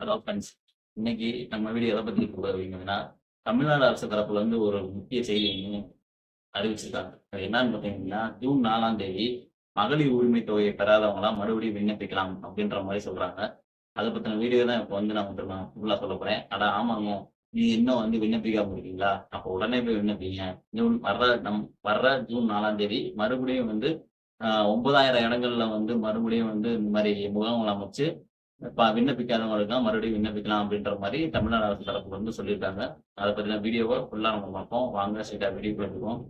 Hello friends இன்னைக்கு நம்ம video எதை பற்றி போகிறீங்கன்னா தமிழ்நாடு அரசு தரப்புல இருந்து ஒரு முக்கிய செய்தி அறிவிச்சிருக்காங்க. அது என்னன்னு பார்த்தீங்கன்னா ஜூன் நாலாம் தேதி மகளிர் உரிமை தொகையை பெறாதவங்களாம் மறுபடியும் விண்ணப்பிக்கலாம் அப்படின்ற மாதிரி சொல்றாங்க. அதை பற்றின வீடியோ தான் இப்போ வந்து நான் வந்து நான் ஃபுல்லாக சொல்ல போகிறேன் அட ஆமாங்க. நீ இன்னும் வந்து விண்ணப்பிக்காம இருக்கீங்களா? அப்போ உடனே போய் விண்ணப்பிங்க. ஜூன் வர்ற நம் வர்ற ஜூன் நாலாம் தேதி மறுபடியும் வந்து ஒன்பதாயிரம் இடங்கள்ல வந்து மறுபடியும் வந்து இந்த மாதிரி முகாம்கள் அமைச்சு இப்ப விண்ணப்பிக்காதவங்களுக்கு தான் மறுபடியும் விண்ணப்பிக்கலாம் அப்படின்ற மாதிரி தமிழ்நாடு அரசு தரப்புல வந்து சொல்லியிருக்காங்க. அதை பத்தின வீடியோவை ஃபுல்லா நம்ம பார்ப்போம். வாங்க சீட்டா வீடியோ போயிருக்கோம்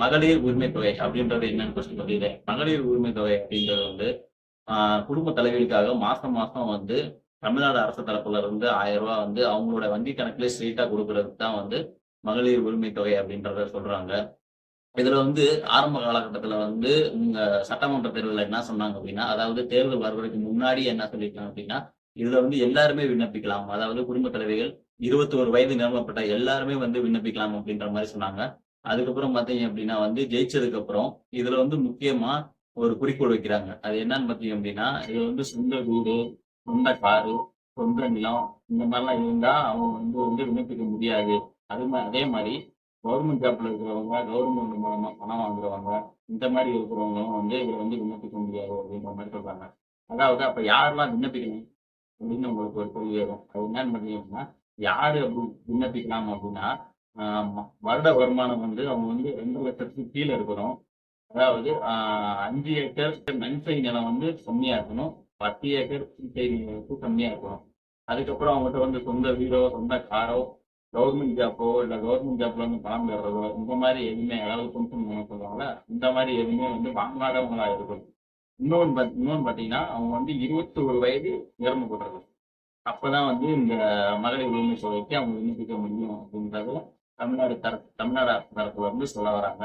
மகளிர் உரிமை தொகை அப்படின்றது என்னன்னு கொஸ்டின் சொல்லிடுறேன் மகளிர் உரிமை தொகை அப்படின்றது வந்து குடும்ப தலைவிகளுக்காக மாசம் மாசம் வந்து தமிழ்நாடு அரசு தரப்புல இருந்து ஆயிரம் ரூபாய் வந்து அவங்களோட வங்கி கணக்குல ஸ்ட்ரீட்டா கொடுக்கறதுக்கு தான் வந்து மகளிர் உரிமை தொகை அப்படின்றத சொல்றாங்க. இதுல வந்து ஆரம்ப காலகட்டத்துல வந்து உங்க சட்டமன்ற தேர்தலில் என்ன சொன்னாங்க அப்படின்னா அதாவது தேர்தல் வருவதற்கு முன்னாடி என்ன சொல்லியிருக்காங்க அப்படின்னா இதுல வந்து எல்லாருமே விண்ணப்பிக்கலாம். அதாவது குடும்ப தலைவிகள் இருபத்தி ஒரு வயது நிரம்பப்பட்ட எல்லாருமே வந்து விண்ணப்பிக்கலாம் அப்படின்ற மாதிரி சொன்னாங்க. அதுக்கப்புறம் பார்த்தீங்க அப்படின்னா வந்து ஜெயிச்சதுக்கு அப்புறம் இதுல வந்து முக்கியமா ஒரு குறிக்கோள் வைக்கிறாங்க. அது என்னன்னு பார்த்தீங்க அப்படின்னா இது வந்து சொந்த வீடு சொந்த காரு சொந்த நிலம் இந்த மாதிரிலாம் இருந்தா அவங்க வந்து வந்து விண்ணப்பிக்க முடியாது. அது மாதிரி அதே மாதிரி கவர்மெண்ட் ஜாப்ல இருக்கிறவங்க கவர்மெண்ட் மூலமா பணம் வாங்குறவங்க இந்த மாதிரி இருக்கிறவங்களும் வந்து இதை வந்து விண்ணப்பிக்க முடியாது அப்படின்ற மாதிரி சொல்றாங்க. அதாவது அப்ப யாரெல்லாம் விண்ணப்பிக்கணும் அப்படின்னு உங்களுக்கு ஒரு கேள்வி வரும். அது என்னன்னு பண்ணீங்கன்னா யாரு அப்படி விண்ணப்பிக்கலாம் அப்படின்னா வருட வருமானம் வந்து அவங்க வந்து ரெண்டு லட்சத்துக்கு கீழே இருக்கணும். அதாவது அஞ்சு ஏக்கர் நன்சை நிலம் வந்து கம்மியா இருக்கணும். பத்து ஏக்கர் சீட்டை கம்மியா இருக்கணும். அதுக்கப்புறம் அவங்ககிட்ட வந்து சொந்த வீடோ சொந்த காரோ கவர்மெண்ட் ஜாப்போ இல்ல கவர்மெண்ட் ஜாப்ல வந்து பணம் பெறதோ இந்த மாதிரி எதுவுமே அதாவது கொஞ்சம் சொல்லுவாங்கல்ல இந்த மாதிரி எதுவுமே வந்து வாங்காதவங்களா இருக்கும் இன்னொன்று பத் இன்னொன்று பார்த்தீங்கன்னா அவங்க வந்து இருபத்தி ஒரு வயது நிரம்பப்படுறது அப்போதான் வந்து இந்த மகளிர் உரிமை தொகைக்கு அவங்க விண்ணப்பிக்க முடியும் அப்படின்றது தமிழ்நாடு தர தமிழ்நாடு அரசு தரப்புல வந்து சொல்ல வராங்க.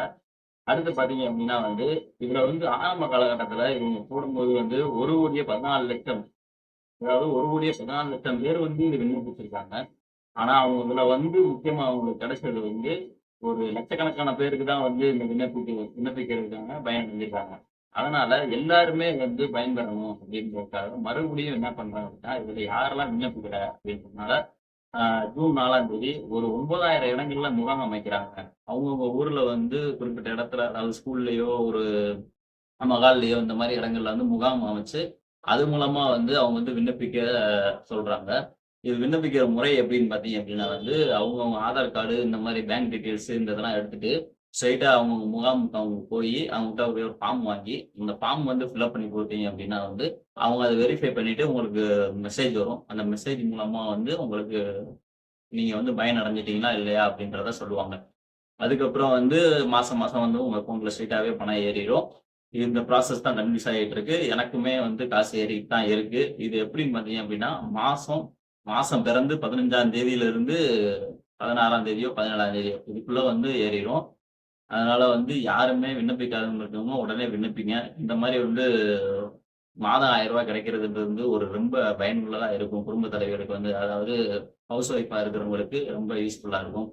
அடுத்து பார்த்தீங்க அப்படின்னா வந்து இதுல வந்து ஆரம்ப காலகட்டத்தில் இவங்க போடும்போது வந்து ஒரு கோடியே பதினாலு லட்சம் அதாவது ஒரு கோடியே பதினாலு லட்சம் பேர் வந்து இது விண்ணப்பிச்சிருக்காங்க. ஆனா அவங்க வந்து முக்கியமா அவங்களுக்கு கிடைச்சது வந்து ஒரு லட்சக்கணக்கான பேருக்கு தான் வந்து இந்த விண்ணப்பிக்க விண்ணப்பிக்கிறதுக்காக பயனடைஞ்சிருக்காங்க அதனால எல்லாருமே வந்து பயன்பெறணும் அப்படின்றதுக்காக மறுபடியும் என்ன பண்றாங்க அப்படின்னா இதுல யாரெல்லாம் விண்ணப்பிக்கல அப்படின்றதுனால ஜூன் நாலாம் தேதி ஒரு ஒன்பதாயிரம் இடங்கள்ல முகாம் அமைக்கிறாங்க. அவங்கவுங்க ஊர்ல வந்து குறிப்பிட்ட இடத்துல அதாவது ஸ்கூல்லையோ ஒரு மகால்லையோ இந்த மாதிரி இடங்கள்ல வந்து முகாம் அமைச்சு அது மூலமா வந்து அவங்க வந்து விண்ணப்பிக்க சொல்றாங்க. இது விண்ணப்பிக்கிற முறை எப்படின்னு பார்த்தீங்க அப்படின்னா வந்து அவங்கவுங்க ஆதார் கார்டு இந்த மாதிரி பேங்க் டீட்டெயில்ஸ் இந்த இதெல்லாம் எடுத்துட்டு ஸ்ட்ரைட்டாக அவங்கவுங்க முகாமுக்கு அவங்க போய் அவங்ககிட்ட ஒரே ஒரு ஃபார்ம் வாங்கி இந்த ஃபார்ம் வந்து ஃபில்அப் பண்ணி கொடுத்தீங்க அப்படின்னா வந்து அவங்க அதை வெரிஃபை பண்ணிட்டு உங்களுக்கு மெசேஜ் வரும். அந்த மெசேஜ் மூலமா வந்து உங்களுக்கு நீங்க வந்து பயனடைஞ்சிட்டீங்களா இல்லையா அப்படின்றத சொல்லுவாங்க. அதுக்கப்புறம் வந்து மாசம் மாசம் வந்து உங்க அக்கௌண்ட்ல ஸ்ட்ரைட்டாவே பணம் ஏறிடும் இந்த ப்ராசஸ் தான் கன்வின்ஸ் ஆகிட்டு இருக்கு. எனக்குமே வந்து காசு ஏறிட்டு தான் இருக்கு. இது எப்படின்னு பார்த்தீங்க அப்படின்னா மாசம் மாசம் பிறந்து பதினஞ்சாம் தேதியில இருந்து பதினாறாம் தேதியோ பதினேழாம் தேதியோ இதுக்குள்ள வந்து ஏறிடும் அதனால வந்து யாருமே விண்ணப்பிக்காதவங்க இருக்கவங்க உடனே விண்ணப்பிங்க. இந்த மாதிரி வந்து மாதம் ஆயிரம் ரூபாய் கிடைக்கிறதுன்றது வந்து ஒரு ரொம்ப பயனுள்ளதா இருக்கும். குடும்ப தலைவருக்கு வந்து அதாவது ஹவுஸ் ஒய்ஃபா இருக்கிறவங்களுக்கு ரொம்ப யூஸ்ஃபுல்லா இருக்கும்.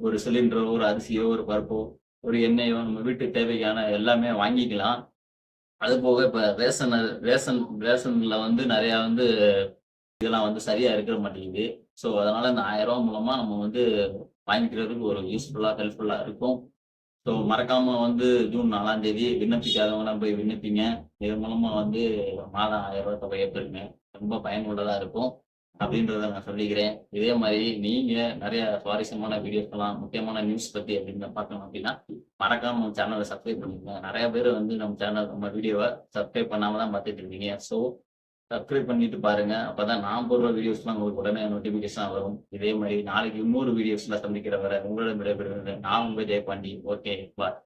ஒரு சிலிண்டரோ ஒரு அரிசியோ ஒரு பருப்போ ஒரு எண்ணெயோ நம்ம வீட்டு தேவைக்கான எல்லாமே வாங்கிக்கலாம். அது போக இப்ப ரேஷன் ரேஷன் ரேஷன்ல வந்து நிறைய வந்து இதெல்லாம் வந்து சரியா இருக்க மாட்டேங்குது. ஸோ அதனால இந்த ஆயிரம் ரூபாய் மூலமா நம்ம வந்து வாங்கிக்கிறதுக்கு ஒரு யூஸ்ஃபுல்லா ஹெல்ப்ஃபுல்லா இருக்கும். ஸோ மறக்காம வந்து ஜூன் நாலாம் தேதி விண்ணப்பிக்காதவங்களாம் போய் விண்ணப்பிங்க. இது மூலமா வந்து மாதம் ஆயிரம் ரூபாய் தொகையை பெறுங்க. ரொம்ப பயனுள்ளதா இருக்கும் அப்படின்றத நான் சொல்லிக்கிறேன். இதே மாதிரி நீங்க நிறைய சுவாரஸ்யமான வீடியோஸ் எல்லாம் முக்கியமான நியூஸ் பத்தி அப்படின்னு பார்க்கணும் அப்படின்னா மறக்காம நம்ம சேனலை சப்ஸ்கிரைப் பண்ணுங்க நிறைய பேர் வந்து நம்ம சேனல் நம்ம வீடியோவை சப்ஸ்கிரைப் பண்ணாம தான் பார்த்துட்டு இருக்கீங்க. ஸோ சப்ஸ்கிரைப் பண்ணிட்டு பாருங்க. அப்பதான் நான் போடுற வீடியோஸ்லாம் உங்களுக்கு உடனே நோட்டிபிகேஷன் வரும். இதே மாதிரி நாளைக்கு இன்னொரு வீடியோஸ்ல சந்திக்கிற வர உங்களிடம் விடைபெறுகிறேன் நான் உங்க ஜெயபாண்டி. Okay bye